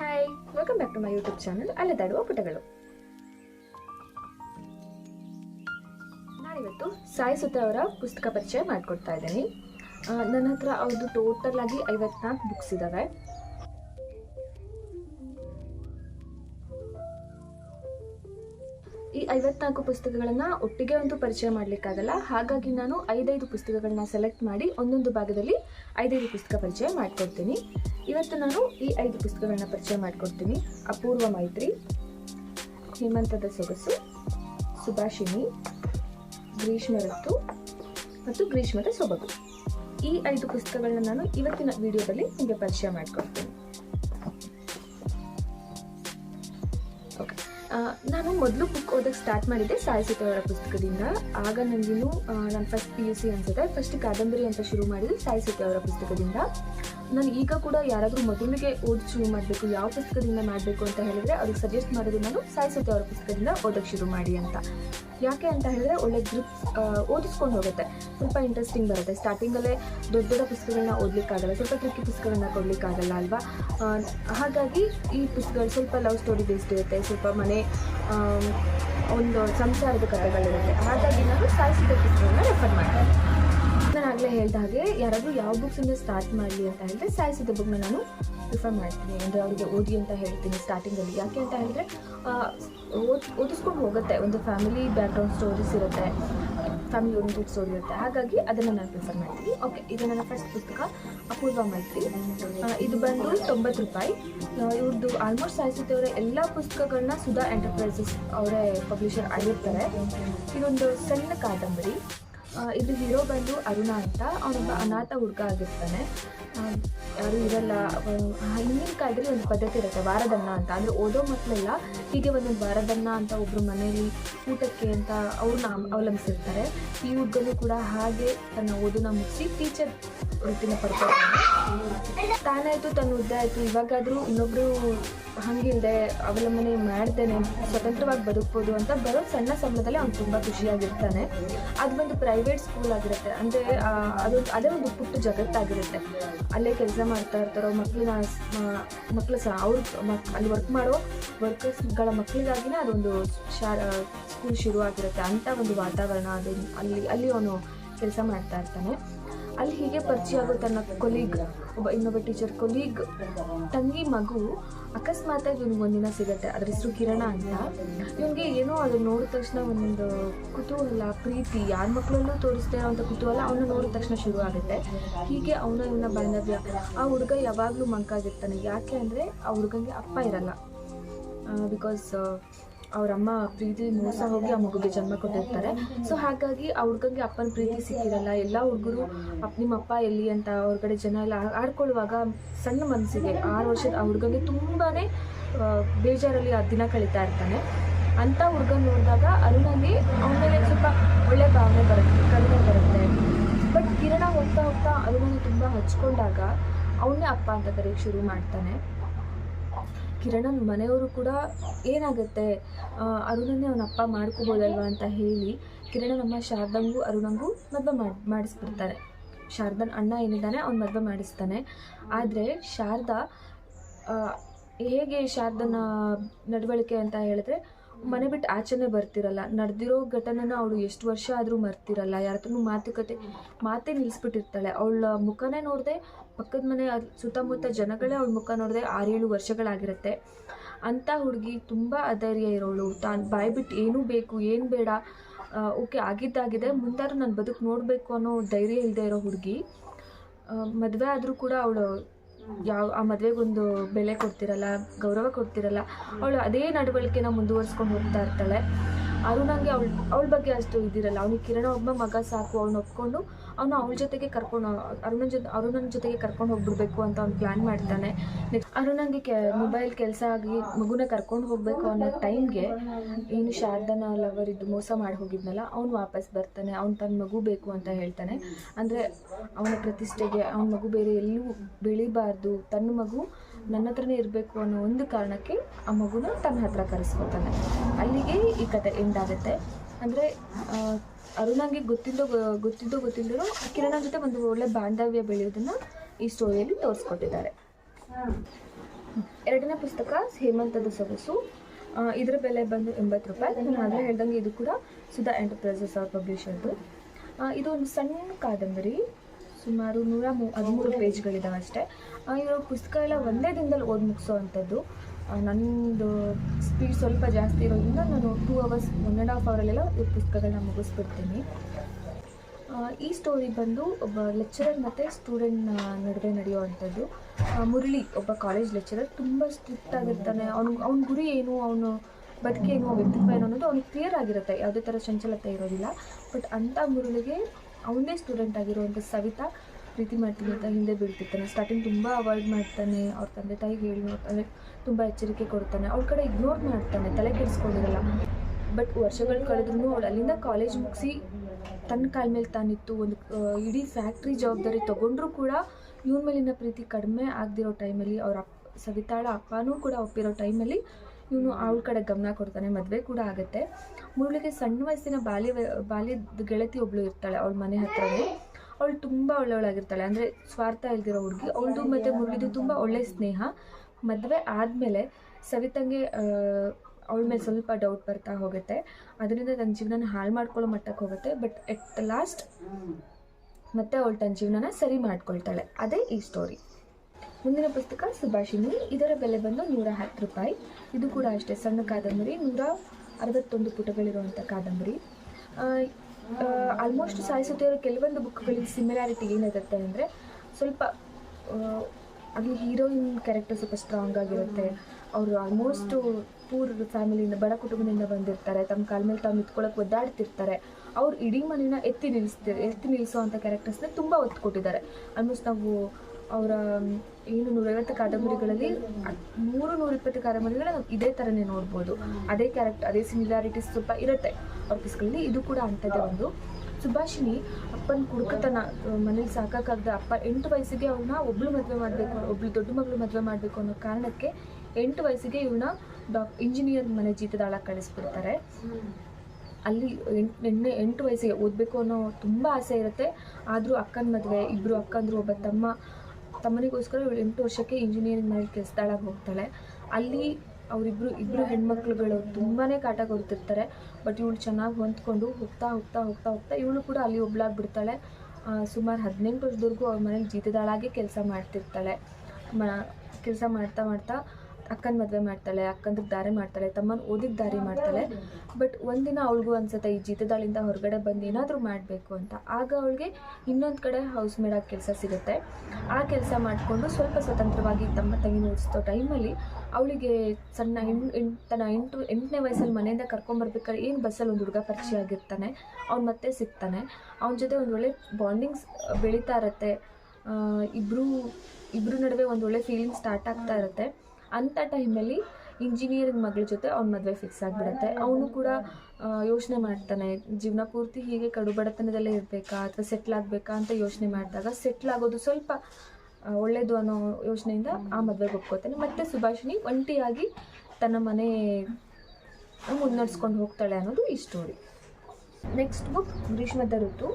Hi welcome back to my YouTube channel ಅಲೆದಾಡುವ ಪುಟಗಳು. ನಾನಿವತ್ತು ಸಾಯಿ ಸುತ್ತೆ ಅವರ ಪುಸ್ತಕ ಪರಿಚಯ ಮಾಡಿಕೊಡ್ತಾ ಇದ್ದೀನಿ. ನನ್ನ ಹತ್ರ ಅವ್ರದ್ದು ಟೋಟಲ್ ಆಗಿ ಐವತ್ನಾಲ್ಕು ಬುಕ್ಸ್ ಇದ್ದಾವೆ ಈ ಐವತ್ನಾಲ್ಕು ಪುಸ್ತಕಗಳನ್ನ ಒಟ್ಟಿಗೆ ಒಂದು ಪರಿಚಯ ಮಾಡಲಿಕ್ಕಾಗಲ್ಲ. ಹಾಗಾಗಿ ನಾನು ಐದೈದು ಪುಸ್ತಕಗಳನ್ನ ಸೆಲೆಕ್ಟ್ ಮಾಡಿ ಒಂದೊಂದು ಭಾಗದಲ್ಲಿ ಐದೈದು ಪುಸ್ತಕ ಪರಿಚಯ ಮಾಡಿಕೊಡ್ತೀನಿ. ಇವತ್ತು ನಾನು ಈ ಐದು ಪುಸ್ತಕಗಳನ್ನ ಪರಿಚಯ ಮಾಡಿಕೊಡ್ತೀನಿ. ಅಪೂರ್ವ ಮೈತ್ರಿ, ಹೇಮಂತದ ಸೊಗಸು, ಸುಭಾಷಿಣಿ, ಗ್ರೀಷ್ಮ ಋತು ಮತ್ತು ಗ್ರೀಷ್ಮದ ಸೊಬಗು. ಈ ಐದು ಪುಸ್ತಕಗಳನ್ನ ನಾನು ಇವತ್ತಿನ ವಿಡಿಯೋದಲ್ಲಿ ನಿಮಗೆ ಪರಿಚಯ ಮಾಡಿಕೊಡ್ತೀನಿ. ನಾನು ಮೊದಲು ಬುಕ್ ಓದಕ್ಕೆ ಸ್ಟಾರ್ಟ್ ಮಾಡಿದ್ದೆ ಅವರ ಪುಸ್ತಕದಿಂದ. ಆಗ ನನಗೇನು ನಾನು ಫಸ್ಟ್ ಪಿ ಯು ಸಿ ಅನ್ಸುತ್ತೆ. ಫಸ್ಟ್ ಕಾದಂಬರಿ ಅಂತ ಶುರು ಮಾಡಿದ್ದು ಅವರ ಪುಸ್ತಕದಿಂದ. ನಾನು ಈಗ ಕೂಡ ಯಾರಾದರೂ ಮೊದಲಿಗೆ ಓದಿ ಶುರು ಮಾಡಬೇಕು, ಯಾವ ಪುಸ್ತಕದಿಂದ ಮಾಡಬೇಕು ಅಂತ ಹೇಳಿದ್ರೆ ಅವ್ರಿಗೆ ಸಜೆಸ್ಟ್ ಮಾಡೋದು ನಾನು ಸಾಯಿಸುತ್ತೆ ಅವರ ಪುಸ್ತಕದಿಂದ ಓದಕ್ಕೆ ಶುರು ಮಾಡಿ ಅಂತ. ಯಾಕೆ ಅಂತ ಹೇಳಿದ್ರೆ ಒಳ್ಳೆ ಗ್ರಿಪ್ ಓದಿಸ್ಕೊಂಡು ಹೋಗುತ್ತೆ. ಸ್ವಲ್ಪ ಇಂಟ್ರೆಸ್ಟಿಂಗ್ ಬರುತ್ತೆ. ಸ್ಟಾರ್ಟಿಂಗಲ್ಲೇ ದೊಡ್ಡ ದೊಡ್ಡ ಪುಸ್ತಕಗಳನ್ನ ಓದಲಿಕ್ಕಾಗಲ್ಲ, ಸ್ವಲ್ಪ ಟ್ರಿಕ್ಕಿ ಪುಸ್ತಕಗಳನ್ನ ಕೊಡಲಿಕ್ಕಾಗಲ್ಲ ಅಲ್ವಾ? ಹಾಗಾಗಿ ಈ ಪುಸ್ತಕಗಳು ಸ್ವಲ್ಪ ಲವ್ ಸ್ಟೋರಿ ಬೇಸ್ಡ್ ಇರುತ್ತೆ. ಸ್ವಲ್ಪ ಮನೆ ಒಂದು ಸಂಸಾರದ ಕಥೆಗಳಿರುತ್ತೆ. ಹಾಗಾಗಿ ನಾನು ಸಾಯಿಸಿದ ಪುಸ್ತಕಗಳನ್ನ ರೆಫರ್ ಮಾಡ್ತೀನಿ. ಆಗಲೇ ಹೇಳ್ದ ಹಾಗೆ ಯಾರಾದರೂ ಯಾವ ಬುಕ್ಸಿಂದ ಸ್ಟಾರ್ಟ್ ಮಾಡಲಿ ಅಂತ ಹೇಳಿದ್ರೆ ಸಾಯಿಸಿದ ಬುಕ್ನ ನಾನು ಪ್ರಿಫರ್ ಮಾಡ್ತೀನಿ. ಅಂದರೆ ಅವರಿಗೆ ಓದಿ ಅಂತ ಹೇಳ್ತೀನಿ ಸ್ಟಾರ್ಟಿಂಗಲ್ಲಿ ಯಾಕೆ ಅಂತ ಹೇಳಿದ್ರೆ ಓದ್, ಓದಿಸ್ಕೊಂಡು ಹೋಗುತ್ತೆ. ಒಂದು ಫ್ಯಾಮಿಲಿ ಬ್ಯಾಕ್ಗ್ರೌಂಡ್ ಸ್ಟೋರೀಸ್ ಇರುತ್ತೆ. ಫ್ಯಾಮಿಲಿ ಓರಿಯೆಂಟೆಡ್ ಸ್ಟೋರಿ ಇರುತ್ತೆ. ಹಾಗಾಗಿ ಅದನ್ನು ನಾನು ಪ್ರಿಫರ್ ಮಾಡ್ತೀನಿ. ಓಕೆ ಇದು ನನ್ನ ಫಸ್ಟ್ ಪುಸ್ತಕ. ಅಪೂರ್ವ ಮೈತ್ರಿ. ಇದು ಬಂದು ತೊಂಬತ್ತು ರೂಪಾಯಿ. ಇವ್ರದ್ದು ಆಲ್ಮೋಸ್ಟ್ ಸಾಯಿಸುತ್ತವರ ಎಲ್ಲ ಪುಸ್ತಕಗಳನ್ನ ಸುಧಾ ಎಂಟರ್ಪ್ರೈಸಸ್ ಅವರೇ ಪಬ್ಲಿಷರ್ ಆಗಿರ್ತಾರೆ. ಇದೊಂದು ಸಣ್ಣ ಕಾದಂಬರಿ. ಇದು ಹೀರೋ ಬಂದು ಅರುಣ ಅಂತ ಅವನೊಬ್ಬ ಅನಾಥ ಹುಡುಗ ಆಗಿರ್ತಾನೆ. ಯಾರು ಇರಲ್ಲ ಹಿಂದಿನ ಕಾಲದಲ್ಲಿ ಒಂದು ಪದ್ಧತಿ ಇರುತ್ತೆ, ವಾರದನ್ನ ಅಂತ. ಅಂದರೆ ಓದೋ ಮಕ್ಕಳೆಲ್ಲ ಹೀಗೆ ಒಂದೊಂದು ವಾರದನ್ನ ಅಂತ ಒಬ್ಬರು ಮನೆಯಲ್ಲಿ ಊಟಕ್ಕೆ ಅಂತ ಅವ್ರನ್ನ ಅವಲಂಬಿಸಿರ್ತಾರೆ. ಈ ಹುಡುಗನು ಕೂಡ ಹಾಗೆ ತನ್ನ ಓದನ್ನ ಮುಗಿಸಿ ಟೀಚರ್ ವೃತ್ತಿನ ಪಡ್ಕೊಳ್ತಾನೆ. ತಾನಾಯಿತು ತನ್ನ ಉದ್ದ ಆಯಿತು. ಇವಾಗಾದರೂ ಇನ್ನೊಬ್ಬರು ಹಂಗಿಲ್ಲದೆ ಅವಲಂಬನೆ ಮಾಡ್ತೇನೆ, ಸ್ವತಂತ್ರವಾಗಿ ಬದುಕ್ಬೋದು ಅಂತ ಬರೋ ಸಣ್ಣ ಸಮಯದಲ್ಲಿ ಅವ್ನು ತುಂಬ ಖುಷಿಯಾಗಿರ್ತಾನೆ. ಅದು ಒಂದು ಪ್ರೈವೇಟ್ ಸ್ಕೂಲ್ ಆಗಿರುತ್ತೆ. ಅಂದರೆ ಅದೊಂದು ಅದೇ ಒಂದು ಪುಟ್ಟ ಜಗತ್ತಾಗಿರುತ್ತೆ. ಅಲ್ಲೇ ಕೆಲಸ ಮಾಡ್ತಾ ಇರ್ತಾರೋ ಮಕ್ಕಳನ್ನ ಮಕ್ಕಳು ಸಹ ಅವ್ರ ಮಕ್, ಅಲ್ಲಿ ವರ್ಕ್ ಮಾಡೋ ವರ್ಕರ್ಸ್ಗಳ ಮಕ್ಕಳಿಗಾಗಿನೇ ಅದೊಂದು ಶಾ ಸ್ಕೂಲ್ ಶುರು ಆಗಿರುತ್ತೆ ಅಂಥ ಒಂದು ವಾತಾವರಣ ಅದು ಅಲ್ಲಿ ಅಲ್ಲಿ ಅವನು ಕೆಲಸ ಮಾಡ್ತಾ ಇರ್ತಾನೆ. ಅಲ್ಲಿ ಹೀಗೆ ಪರಿಚಯ ಆಗೋ ತನ್ನ ಕೊಲೀಗ್ ಒಬ್ಬ ಇನ್ನೊಬ್ಬ ಟೀಚರ್ ಕೊಲೀಗ್ ತಂಗಿ ಮಗು ಅಕಸ್ಮಾತಾಗಿ ಇವ್ನಿಗೆ ಒಂದಿನ ಸಿಗುತ್ತೆ. ಅದ್ರ ಹೆಸರು ಕಿರಣ ಅಂತ. ಇವನಿಗೆ ಏನೋ ಅದನ್ನ ನೋಡಿದ ತಕ್ಷಣ ಒಂದು ಕುತೂಹಲ, ಪ್ರೀತಿ, ಯಾರ ಮಕ್ಕಳಲ್ಲೂ ತೋರಿಸ್ತಾ ಅಂತ ಕುತೂಹಲ ಅವನ್ನ ನೋಡಿದ ತಕ್ಷಣ ಶುರು ಆಗುತ್ತೆ. ಹೀಗೆ ಅವನ ಇವನ ಬಾಂಧವ್ಯ. ಆ ಹುಡುಗ ಯಾವಾಗಲೂ ಮಂಕಾಗಿರ್ತಾನೆ. ಯಾಕೆ ಅಂದರೆ ಆ ಹುಡುಗಂಗೆ ಅಪ್ಪ ಇರಲ್ಲ. ಬಿಕಾಸ್ ಅವ್ರ ಅಮ್ಮ ಪ್ರೀತಿ ಮೋಸ ಹೋಗಿ ಆ ಮಗುಗೆ ಜನ್ಮ ಕೊಟ್ಟಿರ್ತಾರೆ. ಸೊ ಹಾಗಾಗಿ ಆ ಹುಡ್ಗಂಗೆ ಅಪ್ಪನ ಪ್ರೀತಿ ಸಿಕ್ಕಿರಲ್ಲ. ಎಲ್ಲ ಹುಡುಗರು ಅಪ್ಪ ನಿಮ್ಮ ಅಪ್ಪ ಎಲ್ಲಿ ಅಂತ ಹೊರಗಡೆ ಜನ ಎಲ್ಲ ಆಡ್ಕೊಳ್ಳುವಾಗ ಸಣ್ಣ ಮನಸ್ಸಿಗೆ ಆರು ವರ್ಷದ ಆ ಹುಡುಗಂಗೆ ತುಂಬಾ ಬೇಜಾರಲ್ಲಿ ಆ ದಿನ ಕಳೀತಾ ಇರ್ತಾನೆ. ಅಂಥ ಹುಡುಗನ ನೋಡಿದಾಗ ಅರುಣಂಗೆ ಅವನ ಮೇಲೆ ಸ್ವಲ್ಪ ಒಳ್ಳೆ ಭಾವನೆ ಬರುತ್ತೆ, ಕಡಿಮೆ ಬರುತ್ತೆ. ಬಟ್ ಕಿರಣ ಹೋಗ್ತಾ ಹೋಗ್ತಾ ಅರುಣನಿಗೆ ತುಂಬ ಹಚ್ಕೊಂಡಾಗ ಅವನ್ನೇ ಅಪ್ಪ ಅಂತ ಕರೆಯೋಕ್ಕೆ ಶುರು ಮಾಡ್ತಾನೆ. ಕಿರಣನ್ ಮನೆಯವರು ಕೂಡ ಏನಾಗುತ್ತೆ? ಅರುಣನ್ನೇ ಅವನ ಅಪ್ಪ ಮಾಡ್ಕೋಬೋದಲ್ವಾ ಅಂತ ಹೇಳಿ ಕಿರಣ ನಮ್ಮ ಶಾರದಂಗೂ, ಅರುಣಂಗೂ ಮದುವೆ ಮಾಡಿ, ಮಾಡಿಸ್ಬಿಡ್ತಾರೆ. ಶಾರದನ್ ಅಣ್ಣ ಏನಿದ್ದಾನೆ ಅವ್ನು ಮದುವೆ ಮಾಡಿಸ್ತಾನೆ. ಆದರೆ ಶಾರದಾ ಹೇಗೆ ಶಾರದನ ನಡವಳಿಕೆ ಅಂತ ಹೇಳಿದ್ರೆ ಮನೆ ಬಿಟ್ಟು ಆಚೆನೇ ಬರ್ತಿರಲ್ಲ. ನಡೆದಿರೋ ಘಟನೆನ ಅವಳು ಎಷ್ಟು ವರ್ಷ ಆದರೂ ಮರ್ತಿರಲ್ಲ. ಯಾರ ಹತ್ರನು ಮಾತುಕತೆ, ಮಾತೇ ನಿಲ್ಲಿಸ್ಬಿಟ್ಟಿರ್ತಾಳೆ ಅವಳ ಮುಖನೇ ನೋಡಿದೆ ಪಕ್ಕದ ಮನೆ ಸುತ್ತಮುತ್ತ ಜನಗಳೇ ಅವಳ ಮುಖ ನೋಡಿದೆ ಆರೇಳು ವರ್ಷಗಳಾಗಿರುತ್ತೆ. ಅಂಥ ಹುಡುಗಿ ತುಂಬ ಅಧೈರ್ಯ ಇರೋಳು. ತಾನು ಬಾಯಿ ಬಿಟ್ಟು ಏನೂ ಬೇಕು, ಏನು ಬೇಡ ಓಕೆ, ಆಗಿದ್ದಾಗಿದೆ. ಮುಂದಾದ್ರೂ ನಾನು ಬದುಕು ನೋಡಬೇಕು ಅನ್ನೋ ಧೈರ್ಯ ಇಲ್ಲದೆ ಇರೋ ಹುಡುಗಿ. ಮದುವೆ ಆದರೂ ಕೂಡ ಅವಳು ಯಾವ ಆ ಮದುವೆಗೊಂದು ಬೆಲೆ ಕೊಡ್ತಿರಲ್ಲ ಗೌರವ ಕೊಡ್ತಿರಲ್ಲ ಅವಳು ಅದೇ ನಡವಳಿಕೆನ ಮುಂದುವರ್ಸ್ಕೊಂಡು ಹೋಗ್ತಾ ಇರ್ತಾಳೆ. ಅರುಣಂಗೆ ಅವಳ ಅವಳ ಬಗ್ಗೆ ಅಷ್ಟು ಇದಿರಲ್ಲ. ಅವನಿಗೆ ಕಿರಣ ಒಬ್ಬ ಮಗ ಸಾಕು, ಅವ್ನು ಒಪ್ಕೊಂಡು ಅವನು ಅವಳ ಜೊತೆಗೆ ಕರ್ಕೊಂಡು ಅರುಣನ ಜೊತೆ, ಅರುಣನ ಜೊತೆಗೆ ಕರ್ಕೊಂಡು ಹೋಗ್ಬಿಡ್ಬೇಕು ಅಂತ ಅವ್ನು ಪ್ಲ್ಯಾನ್ ಮಾಡ್ತಾನೆ. ನೆಕ್ಸ್ಟ್ ಅರುಣಂಗೆ ಕೆ ಮೊಬೈಲ್ ಕೆಲಸ ಆಗಿ ಮಗುನ ಕರ್ಕೊಂಡು ಹೋಗಬೇಕು ಅನ್ನೋ ಟೈಮ್ಗೆ ಏನು ಶಾರದನ ಲವರ್ ಇದ್ದು ಮೋಸ ಮಾಡಿ ಹೋಗಿದ್ನಲ್ಲ, ಅವ್ನು ವಾಪಸ್ ಬರ್ತಾನೆ. ಅವ್ನು ತನ್ನ ಮಗು ಬೇಕು ಅಂತ ಹೇಳ್ತಾನೆ. ಅಂದರೆ ಅವನ ಪ್ರತಿಷ್ಠೆಗೆ ಅವನ ಮಗು ಬೇರೆ ಎಲ್ಲೂ ಬೆಳಿಬಾರ್ದು. ತನ್ನ ಮಗು ನನ್ನ ಹತ್ರನೇ ಇರಬೇಕು ಅನ್ನೋ ಒಂದು ಕಾರಣಕ್ಕೆ ಆ ಮಗುನ ತನ್ನ ಹತ್ರ ಕರೆಸ್ಕೊತಾನೆ. ಅಲ್ಲಿಗೆ ಈ ಕತೆ ಎಂಡ್ ಆಗುತ್ತೆ. ಅಂದರೆ ಅರುಣಂಗೆ ಗೊತ್ತಿದ್ದೋ ಗೊತ್ತಿದ್ದು ಗೊತ್ತಿಲ್ಲದೋ ಕಿರಣ ಜೊತೆ ಒಂದು ಒಳ್ಳೆ ಬಾಂಧವ್ಯ ಬೆಳೆಯೋದನ್ನು ಈ ಸ್ಟೋರಿಯಲ್ಲಿ ತೋರಿಸ್ಕೊಟ್ಟಿದ್ದಾರೆ. ಎರಡನೇ ಪುಸ್ತಕ, ಹೇಮಂತದ ಸೊಗಸು. ಇದರ ಬೆಲೆ ಬಂದು ಎಂಬತ್ತು ರೂಪಾಯಿ. ನಾನು ಆಗಲೇ ಹೇಳ್ದಂಗೆ ಇದು ಕೂಡ ಸುಧಾ ಎಂಟರ್ಪ್ರೈಸಸ್ ಅವ್ರ ಪಬ್ಲಿಷರ್ದು ಇದು ಒಂದು ಸಣ್ಣ ಕಾದಂಬರಿ. ಸುಮಾರು ನೂರ ಮೂ ಹದಿಮೂರು ಪೇಜ್ಗಳಿದ್ದಾವೆ ಅಷ್ಟೇ. ಇವರು ಪುಸ್ತಕ ಎಲ್ಲ ಒಂದೇ ದಿನದಲ್ಲಿ ಓದಿ ಮುಗಿಸೋ ಅಂಥದ್ದು ನನ್ನದು ಸ್ಪೀಡ್ ಸ್ವಲ್ಪ ಜಾಸ್ತಿ ಇರೋದ್ರಿಂದ ನಾನು two hours one and half ಅವರಲ್ಲೆಲ್ಲ ಈ ಪುಸ್ತಕಗಳನ್ನ ಮುಗಿಸ್ಬಿಡ್ತೀನಿ. ಈ ಸ್ಟೋರಿ ಬಂದು ಒಬ್ಬ ಲೆಕ್ಚರರ್ ಮತ್ತು ಸ್ಟೂಡೆಂಟ್ ನಡುವೆ ನಡೆಯುವಂಥದ್ದು. ಮುರಳಿ ಒಬ್ಬ ಕಾಲೇಜ್ ಲೆಕ್ಚರರ್ ತುಂಬ ಸ್ಟ್ರಿಕ್ಟ್ ಆಗಿರ್ತಾನೆ. ಅವ್ನು, ಅವ್ನ ಗುರಿ ಏನು, ಅವನು ಬದುಕೇನು, ವ್ಯಕ್ತಿತ್ವ ಏನು ಅನ್ನೋದು ಅವ್ನಿಗೆ ಕ್ಲಿಯರ್ ಆಗಿರುತ್ತೆ. ಯಾವುದೇ ಥರ ಚಂಚಲತೆ ಇರೋದಿಲ್ಲ. ಬಟ್ ಅಂಥ ಮುರಳಿಗೆ ಅವನೇ ಸ್ಟೂಡೆಂಟ್ ಆಗಿರುವಂಥ ಸವಿತಾ ಪ್ರೀತಿ ಮಾಡ್ತೀನಿ ಅಂತ ಹಿಂದೆ ಬೀಳ್ತಿರ್ತಾನೆ. ಸ್ಟಾರ್ಟಿಂಗ್ ತುಂಬ ಅವಾಯ್ಡ್ ಮಾಡ್ತಾನೆ, ಅವ್ರ ತಂದೆ ತಾಯಿ ಹೇಳಿ ನೋಡ್ತಾನೆ ತುಂಬ ಎಚ್ಚರಿಕೆ ಕೊಡ್ತಾನೆ. ಅವ್ರ ಕಡೆ ಇಗ್ನೋರ್ ಮಾಡ್ತಾನೆ, ತಲೆ ಕೆಡಿಸ್ಕೊಂಡಿರಲ್ಲ. ಬಟ್ ವರ್ಷಗಳು ಕಳೆದ್ರೂ ಅವಳು ಅಲ್ಲಿಂದ ಕಾಲೇಜ್ ಮುಗಿಸಿ ತನ್ನ ಕಾಲ ಮೇಲೆ ತಾನಿತ್ತು ಒಂದು ಇಡೀ ಫ್ಯಾಕ್ಟ್ರಿ ಜವಾಬ್ದಾರಿ ತೊಗೊಂಡ್ರೂ ಕೂಡ ಇವನ ಮೇಲಿನ ಪ್ರೀತಿ ಕಡಿಮೆ ಆಗದಿರೋ ಟೈಮಲ್ಲಿ ಅವ್ರ ಅಪ್ಪ ಸವಿತಾಳ ಅಪ್ಪನೂ ಕೂಡ ಒಪ್ಪಿರೋ ಟೈಮಲ್ಲಿ ಇವನು ಅವಳ ಕಡೆ ಗಮನ ಕೊಡ್ತಾನೆ, ಮದುವೆ ಕೂಡ ಆಗುತ್ತೆ. ಮುರುಳಿಗೆ ಸಣ್ಣ ವಯಸ್ಸಿನ ಬಾಲ್ಯ, ಬಾಲ್ಯದ ಗೆಳತಿ ಒಬ್ಳು ಇರ್ತಾಳೆ ಅವಳ ಮನೆ ಹತ್ರನೇ. ಅವಳು ತುಂಬ ಒಳ್ಳೆಯವಳಾಗಿರ್ತಾಳೆ, ಅಂದರೆ ಸ್ವಾರ್ಥ ಇಲ್ದಿರೋ ಹುಡುಗಿ. ಅವಳದು ಮತ್ತು ಮುರುಳಿದು ತುಂಬ ಒಳ್ಳೆಯ ಸ್ನೇಹ. ಮದುವೆ ಆದಮೇಲೆ ಸವಿತಂಗೆ ಅವಳ ಮೇಲೆ ಸ್ವಲ್ಪ ಡೌಟ್ ಬರ್ತಾ ಹೋಗುತ್ತೆ. ಅದರಿಂದ ತನ್ನ ಜೀವನನ ಹಾಳು ಮಾಡ್ಕೊಳ್ಳೋ ಮಟ್ಟಕ್ಕೆ ಹೋಗುತ್ತೆ. ಬಟ್ ಎಟ್ ಲಾಸ್ಟ್ ಮತ್ತೆ ಅವಳು ತನ್ನ ಜೀವನನ ಸರಿ ಮಾಡ್ಕೊಳ್ತಾಳೆ. ಅದೇ ಈ ಸ್ಟೋರಿ ಮುಂದಿನ ಪುಸ್ತಕ ಸುಭಾಷಿಣಿ. ಇದರ ಬೆಲೆ ಬಂದು ನೂರ ಹತ್ತು ರೂಪಾಯಿ. ಇದು ಕೂಡ ಅಷ್ಟೇ ಸಣ್ಣ ಕಾದಂಬರಿ. ನೂರ ಅರವತ್ತೊಂದು ಪುಟಗಳಿರುವಂಥ ಕಾದಂಬರಿ. ಆಲ್ಮೋಸ್ಟ್ ಸಾಯಿಸುತ್ತಿರೋ ಕೆಲವೊಂದು ಬುಕ್ಗಳಿಗೆ ಸಿಮಿಲಾರಿಟಿ ಏನಾಗುತ್ತೆ ಅಂದರೆ ಸ್ವಲ್ಪ ಅಲ್ಲಿ ಹೀರೋಯಿನ್ ಕ್ಯಾರೆಕ್ಟರ್ ಸ್ವಲ್ಪ ಸ್ಟ್ರಾಂಗ್ ಆಗಿರುತ್ತೆ. ಅವರು ಆಲ್ಮೋಸ್ಟ್ ಪೂರ್ ಫ್ಯಾಮಿಲಿಯಿಂದ ಬಡ ಕುಟುಂಬದಿಂದ ಬಂದಿರ್ತಾರೆ. ತಮ್ಮ ಕಾಲ ಮೇಲೆ ತಾವು ನಿಂತ್ಕೊಳ್ಳೋಕೆ ಒದ್ದಾಡ್ತಿರ್ತಾರೆ. ಅವ್ರು ಇಡೀ ಮನೇನ ಎತ್ತಿ ನಿಲ್ಲಿಸ್ತಾರೆ ಎತ್ತಿ ನಿಲ್ಲಿಸೋ ಅಂಥ ಕ್ಯಾರೆಕ್ಟರ್ಸ್ನ ತುಂಬ ಒತ್ತು ಕೊಟ್ಟಿದ್ದಾರೆ. ಆಲ್ಮೋಸ್ಟ್ ನಾವು ಅವರ ಏನು ನೂರೈವತ್ತು ಕಾದಂಬರಿಗಳಲ್ಲಿ ಮೂರು ನೂರು ನೂರಿಪ್ಪತ್ತು ಕಾದಂಬರಿಗಳ ನಾವು ಇದೇ ಥರನೇ ನೋಡ್ಬೋದು. ಅದೇ ಕ್ಯಾರೆಕ್ಟರ್ ಅದೇ ಸಿಮಿಲಾರಿಟೀಸ್ ಸ್ವಲ್ಪ ಇರುತ್ತೆ. ಅವ್ರ ಪುಸ್ತಕದಲ್ಲಿ ಇದು ಕೂಡ ಅಂಥದ್ದೇ ಒಂದು. ಸುಭಾಷಿಣಿ ಅಪ್ಪನ ಕುಡುಕತನ ಮನೇಲಿ ಸಾಕಾಗದ ಅಪ್ಪ ಎಂಟು ವಯಸ್ಸಿಗೆ ಅವ್ರನ್ನ ಒಬ್ಳು ಮದುವೆ ಮಾಡಬೇಕು, ಒಬ್ಳು ದೊಡ್ಡ ಮಗಳು ಮದುವೆ ಮಾಡಬೇಕು ಅನ್ನೋ ಕಾರಣಕ್ಕೆ ಎಂಟು ವಯಸ್ಸಿಗೆ ಇವಳನ್ನ ಡಾಕ್ ಇಂಜಿನಿಯರ್ ಮನೆ ಜೀತದಾಳ ಕಳಿಸ್ಬಿಡ್ತಾರೆ. ಅಲ್ಲಿ ಎಂಟು ಎಂಟು ವಯಸ್ಸಿಗೆ ಓದಬೇಕು ಅನ್ನೋ ತುಂಬ ಆಸೆ ಇರುತ್ತೆ. ಆದರೂ ಅಕ್ಕನ ಮದುವೆ ಇಬ್ಬರು ಅಕ್ಕಂದ್ರು ಒಬ್ಬ ತಮ್ಮ ತಮ್ಮನಿಗೋಸ್ಕರ ಇವಳು ಎಂಟು ವರ್ಷಕ್ಕೆ ಇಂಜಿನಿಯರಿಂಗ್ ಮಾಡಿ ಕೆಲಸದಾಳಾಗಿ ಹೋಗ್ತಾಳೆ. ಅಲ್ಲಿ ಅವರಿಬ್ಬರು ಇಬ್ಬರು ಹೆಣ್ಮಕ್ಳುಗಳು ತುಂಬಾ ಕಾಟ ಕೊಡ್ತಿರ್ತಾರೆ. ಬಟ್ ಇವಳು ಚೆನ್ನಾಗಿ ಹೊಂದ್ಕೊಂಡು ಹೋಗ್ತಾ ಹೋಗ್ತಾ ಹೋಗ್ತಾ ಹೋಗ್ತಾ ಇವಳು ಕೂಡ ಅಲ್ಲಿ ಒಬ್ಳಾಗ್ಬಿಡ್ತಾಳೆ. ಸುಮಾರು ಹದಿನೆಂಟು ವರ್ಷದವರೆಗೂ ಅವ್ರ ಮನೇಲಿ ಜೀತದಾಳಾಗೆ ಕೆಲಸ ಮಾಡ್ತಿರ್ತಾಳೆ. ಮ, ಕೆಲಸ ಮಾಡ್ತಾ ಮಾಡ್ತಾ ಅಕ್ಕನ ಮದುವೆ ಮಾಡ್ತಾಳೆ ಅಕ್ಕಂದ್ರಿಗೆ ದಾರಿ ಮಾಡ್ತಾಳೆ, ತಮ್ಮನ ಓದಿಗೆ ದಾರಿ ಮಾಡ್ತಾಳೆ. ಬಟ್ ಒಂದಿನ ಅವಳಿಗೂ ಅನ್ಸುತ್ತೆ, ಈ ಜೀತದಾಳಿಂದ ಹೊರಗಡೆ ಬಂದು ಏನಾದರೂ ಮಾಡಬೇಕು ಅಂತ. ಆಗ ಅವಳಿಗೆ ಇನ್ನೊಂದು ಕಡೆ ಹೌಸ್ ಮೇಡಾಗಿ ಕೆಲಸ ಸಿಗುತ್ತೆ. ಆ ಕೆಲಸ ಮಾಡಿಕೊಂಡು ಸ್ವಲ್ಪ ಸ್ವತಂತ್ರವಾಗಿ ತಮ್ಮ ತಂಗಿ ಟೈಮ್ ಟೈಮಲ್ಲಿ ಅವಳಿಗೆ ಸಣ್ಣ ಹೆಣ್ಣು ಎಂಟು ತನ್ನ ಎಂಟು, ಎಂಟನೇ ವಯಸ್ಸಲ್ಲಿ ಮನೆಯಿಂದ ಕರ್ಕೊಂಬರ್ಬೇಕಾದ್ರೆ ಏನು ಬಸ್ಸಲ್ಲಿ ಒಂದು ಹುಡುಗ ಪರಿಚಯ ಆಗಿರ್ತಾನೆ, ಅವ್ನು ಮತ್ತೆ ಸಿಗ್ತಾನೆ. ಅವನ ಜೊತೆ ಒಂದು ಒಳ್ಳೆ ಬಾಂಡಿಂಗ್ಸ್ ಬೆಳೀತಾ ಇರುತ್ತೆ. ಇಬ್ಬರು ಇಬ್ಬರ ನಡುವೆ ಒಂದು ಒಳ್ಳೆ ಫೀಲಿಂಗ್ ಸ್ಟಾರ್ಟ್ ಆಗ್ತಾ ಇರುತ್ತೆ. ಅಂಥ ಟೈಮಲ್ಲಿ ಇಂಜಿನಿಯರಿಂಗ್ ಮಗಳ ಜೊತೆ ಅವ್ನ ಮದುವೆ ಫಿಕ್ಸ್ ಆಗಿಬಿಡುತ್ತೆ. ಅವನು ಕೂಡ ಯೋಚನೆ ಮಾಡ್ತಾನೆ, ಜೀವನ ಪೂರ್ತಿ ಹೀಗೆ ಕಡು ಬಡತನದಲ್ಲೇ ಇರಬೇಕಾ ಅಥವಾ ಸೆಟ್ಲ್ ಆಗಬೇಕಾ ಅಂತ ಯೋಚನೆ ಮಾಡಿದಾಗ ಸೆಟ್ಲ್ ಆಗೋದು ಸ್ವಲ್ಪ ಒಳ್ಳೆಯದು ಅನ್ನೋ ಯೋಚನೆಯಿಂದ ಆ ಮದುವೆಗೆ ಒಪ್ಕೋತಾನೆ. ಮತ್ತು ಸುಭಾಷಿಣಿ ಒಂಟಿಯಾಗಿ ತನ್ನ ಮನೆ ಮುನ್ನಡೆಸ್ಕೊಂಡು ಹೋಗ್ತಾಳೆ ಅನ್ನೋದು ಈ ಸ್ಟೋರಿ ನೆಕ್ಸ್ಟ್ ಬುಕ್ ಗ್ರೀಷ್ಮದ ಋತು.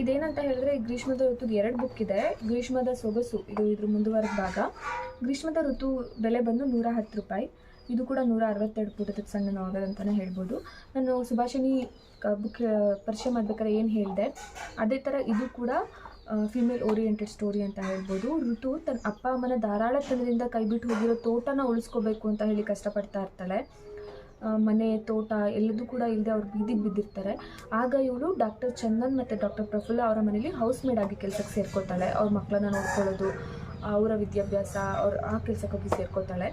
ಇದೇನಂತ ಹೇಳಿದ್ರೆ ಗ್ರೀಷ್ಮದ ಋತುಗೆ ಎರಡು ಬುಕ್ ಇದೆ. ಗ್ರೀಷ್ಮದ ಸೊಗಸು, ಇದು ಇದ್ರ ಮುಂದುವರೆದ ಭಾಗ ಗ್ರೀಷ್ಮದ ಋತು ಬೆಲೆ ಬಂದು ನೂರ ಹತ್ತು ರೂಪಾಯಿ. ಇದು ಕೂಡ ನೂರ ಅರವತ್ತೆರಡು ಪುಟದ ಸಣ್ಣ ನಾವೆಲ್ ಅಂತಲೇ ಹೇಳ್ಬೋದು. ನಾನು ಸುಭಾಷಿಣಿ ಬುಕ್ ಪರಿಚಯ ಮಾಡ್ಬೇಕಾದ್ರೆ ಏನು ಹೇಳಿದೆ, ಅದೇ ಥರ ಇದು ಕೂಡ ಫಿಮೇಲ್ ಓರಿಯೆಂಟೆಡ್ ಸ್ಟೋರಿ ಅಂತ ಹೇಳ್ಬೋದು. ಋತು ತನ್ನ ಅಪ್ಪ ಅಮ್ಮನ ಧಾರಾಳತನದಿಂದ ಕೈಬಿಟ್ಟು ಹೋಗಿರೋ ತೋಟನ ಉಳಿಸ್ಕೋಬೇಕು ಅಂತ ಹೇಳಿ ಕಷ್ಟಪಡ್ತಾ ಇರ್ತಾಳೆ. ಮನೆ, ತೋಟ ಎಲ್ಲದೂ ಕೂಡ ಇಲ್ಲದೆ ಅವ್ರು ಬೀದಿಗೆ ಬಿದ್ದಿರ್ತಾರೆ. ಆಗ ಇವಳು ಡಾಕ್ಟರ್ ಚಂದನ್ ಮತ್ತು ಡಾಕ್ಟರ್ ಪ್ರಫುಲ್ಲ ಅವರ ಮನೇಲಿ ಹೌಸ್ ಮೇಡ್ ಆಗಿ ಕೆಲಸಕ್ಕೆ ಸೇರ್ಕೋತಾಳೆ. ಅವ್ರ ಮಕ್ಕಳನ್ನ ನೋಡ್ಕೊಳ್ಳೋದು ಅವರ ವಿದ್ಯಾಭ್ಯಾಸ, ಅವ್ರು ಆ ಕೆಲಸಕ್ಕೆ ಸೇರ್ಕೋತಾಳೆ.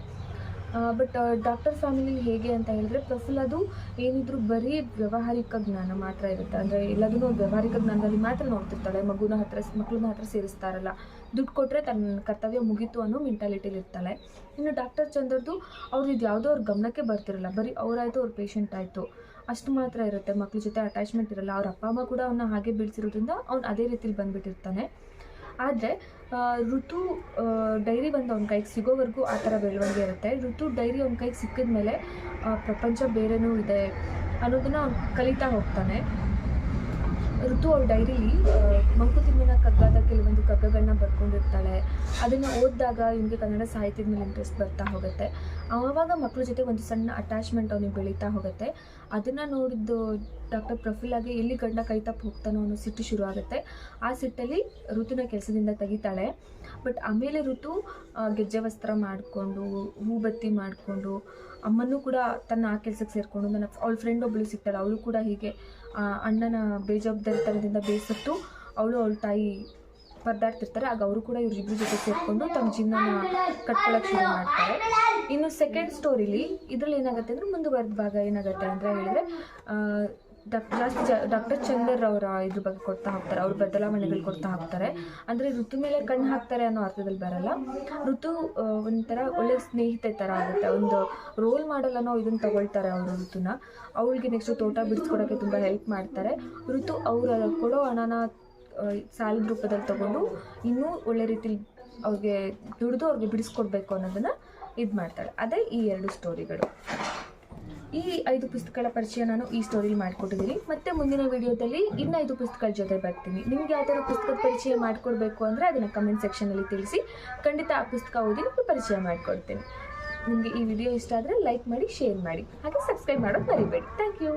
ಬಟ್ ಡಾಕ್ಟರ್ ಫ್ಯಾಮಿಲಿ ಹೇಗೆ ಅಂತ ಹೇಳಿದ್ರೆ ಪ್ರಫುಲ್ ಅದು ಏನಿದ್ರು ಬರೀ ವ್ಯಾವಹಾರಿಕ ಜ್ಞಾನ ಮಾತ್ರ ಇರುತ್ತೆ. ಅಂದರೆ ಎಲ್ಲದನ್ನೂ ವ್ಯವಹಾರಿಕ ಜ್ಞಾನದಲ್ಲಿ ಮಾತ್ರ ನೋಡ್ತಿರ್ತಾಳೆ. ಮಗುನ ಹತ್ರ ಮಕ್ಕಳನ್ನ ಹತ್ರ ಸೇರಿಸ್ತಾರಲ್ಲ ದುಡ್ಡು ಕೊಟ್ಟರೆ ತನ್ನ ಕರ್ತವ್ಯ ಮುಗೀತು ಅನ್ನೋ ಮೆಂಟಾಲಿಟಿಲಿ ಇರ್ತಾಳೆ. ಇನ್ನು ಡಾಕ್ಟರ್ ಚಂದ್ರದ್ದು ಅವ್ರು ಇದು ಯಾವುದೋ ಅವ್ರ ಗಮನಕ್ಕೆ ಬರ್ತಿರಲ್ಲ, ಬರೀ ಅವರಾಯಿತು ಅವ್ರ ಪೇಷಂಟ್ ಆಯಿತು. ಅಷ್ಟು ಮಾತ್ರ ಇರುತ್ತೆ, ಮಕ್ಳ ಜೊತೆ ಅಟ್ಯಾಚ್ಮೆಂಟ್ ಇರಲ್ಲ. ಅವ್ರ ಅಪ್ಪ ಅಮ್ಮ ಕೂಡ ಅವನ್ನ ಹಾಗೆ ಬೆಳೆಸಿರೋದ್ರಿಂದ ಅವ್ನು ಅದೇ ರೀತಿಲಿ ಬಂದುಬಿಟ್ಟಿರ್ತಾನೆ. ಆದರೆ ಋತು ಡೈರಿ ಬಂದು ಅವ್ನ ಕೈಗೆ ಸಿಗೋವರೆಗೂ ಆ ಥರ ಬೆಳವಣಿಗೆ ಇರುತ್ತೆ. ಋತು ಡೈರಿ ಅವ್ನ ಕೈಗೆ ಸಿಕ್ಕಿದ ಮೇಲೆ ಪ್ರಪಂಚ ಬೇರೆನೂ ಇದೆ ಅನ್ನೋದನ್ನು ಅವ್ನು ಕಲಿತಾ ಹೋಗ್ತಾನೆ. ಋತು ಅವ್ರ ಡೈರಿಲಿ ಮಂಕುತಿಮ್ಮನ ಕಗ್ಗಾದ ಕೆಲವೊಂದು ಕಗ್ಗಗಳನ್ನ ಬರ್ಕೊಂಡಿರ್ತಾಳೆ. ಅದನ್ನು ಓದಿದಾಗ ಇವನಿಗೆ ಕನ್ನಡ ಸಾಹಿತ್ಯದ ಮೇಲೆ ಇಂಟ್ರೆಸ್ಟ್ ಬರ್ತಾ ಹೋಗುತ್ತೆ. ಆವಾಗ ಮಕ್ಕಳ ಜೊತೆ ಒಂದು ಸಣ್ಣ ಅಟ್ಯಾಚ್ಮೆಂಟ್ ಅವನಿಗೆ ಬೆಳೀತಾ ಹೋಗುತ್ತೆ. ಅದನ್ನು ನೋಡಿದ್ದು ಡಾಕ್ಟರ್ ಪ್ರಫುಲ್ಲಾಗೆ ಎಲ್ಲಿ ಗಂಡ ಕೈ ತಪ್ಪು ಹೋಗ್ತಾನೋ ಅನ್ನೋ ಸಿಟ್ಟು ಶುರು ಆಗುತ್ತೆ. ಆ ಸಿಟ್ಟಲ್ಲಿ ಋತುನ ಕೆಲಸದಿಂದ ತೆಗಿತಾಳೆ. ಬಟ್ ಆಮೇಲೆ ಋತು ಗೆಜ್ಜೆ ವಸ್ತ್ರ ಮಾಡಿಕೊಂಡು, ಹೂಬತ್ತಿ ಮಾಡಿಕೊಂಡು, ಅಮ್ಮನೂ ಕೂಡ ತನ್ನ ಆ ಕೆಲಸಕ್ಕೆ ಸೇರಿಕೊಂಡು, ನನ್ನ ಅವಳ ಫ್ರೆಂಡ್ ಒಬ್ಬಳು ಸಿಗ್ತಾಳೆ. ಅವಳು ಕೂಡ ಹೀಗೆ ಅಣ್ಣನ ಬೇಜವಾಬ್ದಾರಿತನದಿಂದ ಬೇಸತ್ತು, ಅವಳು ಅವಳ ತಾಯಿ ಪರದಾಡ್ತಿರ್ತಾರೆ ಆಗ ಅವರು ಕೂಡ ಇವ್ರಿಬ್ರು ಜೊತೆ ಸೇರಿಕೊಂಡು ತಮ್ಮ ಜೀವನ ಕಟ್ಕೊಳ್ಳೋಕೆ ಶುರು ಮಾಡ್ತಾರೆ. ಇನ್ನು ಸೆಕೆಂಡ್ ಸ್ಟೋರಿಲಿ ಇದರಲ್ಲಿ ಏನಾಗುತ್ತೆ ಅಂದರೆ ಮುಂದುವರೆದ ಭಾಗ ಏನಾಗುತ್ತೆ ಅಂತ ಹೇಳಿದ್ರೆ ಡಾಕ್ಟರ್ ಚಂದರ್ ಅವರ ಇದ್ರ ಬಗ್ಗೆ ಕೊಡ್ತಾ ಹೋಗ್ತಾರೆ ಅವ್ರ ಬದಲಾವಣೆಗಳು ಕೊಡ್ತಾ ಹೋಗ್ತಾರೆ ಅಂದರೆ ಋತು ಮೇಲೆ ಕಣ್ಣು ಹಾಕ್ತಾರೆ ಅನ್ನೋ ಅರ್ಥದಲ್ಲಿ ಬರಲ್ಲ. ಋತು ಒಂಥರ ಒಳ್ಳೆ ಸ್ನೇಹಿತೆ ಥರ ಆಗುತ್ತೆ. ಒಂದು ರೋಲ್ ಮಾಡಲ್ ಅನ್ನೋ ಇದನ್ನ ತಗೊಳ್ತಾರೆ ಅವರು ಋತುನ. ಅವಳಿಗೆ ನೆಕ್ಸ್ಟ್ ತೋಟ ಬಿಡಿಸ್ಕೊಡೋಕ್ಕೆ ತುಂಬ ಹೆಲ್ಪ್ ಮಾಡ್ತಾರೆ. ಋತು ಅವ್ರ ಕೊಡೋ ಹಣನ ಸಾಲದ ರೂಪದಲ್ಲಿ ತಗೊಂಡು ಇನ್ನೂ ಒಳ್ಳೆ ರೀತಿಲಿ ಅವ್ರಿಗೆ ದುಡಿದು ಅವ್ರಿಗೆ ಬಿಡಿಸ್ಕೊಡ್ಬೇಕು ಅನ್ನೋದನ್ನ ಇದು ಮಾಡ್ತಾಳೆ. ಅದೇ ಈ ಎರಡು ಸ್ಟೋರಿಗಳು. ಈ ಐದು ಪುಸ್ತಕಗಳ ಪರಿಚಯ ನಾನು ಈ ಸ್ಟೋರಿಲಿ ಮಾಡಿಕೊಟ್ಟಿದ್ದೀನಿ. ಮತ್ತೆ ಮುಂದಿನ ವಿಡಿಯೋದಲ್ಲಿ ಇನ್ನು ಐದು ಪುಸ್ತಕಗಳ ಜೊತೆ ಬರ್ತೀನಿ. ನಿಮಗೆ ಯಾವ ಥರ ಪುಸ್ತಕದ ಪರಿಚಯ ಮಾಡಿಕೊಡ್ಬೇಕು ಅಂದರೆ ಅದನ್ನು ಕಮೆಂಟ್ ಸೆಕ್ಷನಲ್ಲಿ ತಿಳಿಸಿ. ಖಂಡಿತ ಆ ಪುಸ್ತಕ ಓದಿ ನಿಮಗೆ ಪರಿಚಯ ಮಾಡಿಕೊಡ್ತೀನಿ. ನಿಮಗೆ ಈ ವಿಡಿಯೋ ಇಷ್ಟ ಆದರೆ ಲೈಕ್ ಮಾಡಿ ಶೇರ್ ಮಾಡಿ. ಹಾಗೆ ಸಬ್ಸ್ಕ್ರೈಬ್ ಮಾಡೋದು ಮರಿಬೇಡಿ. Thank you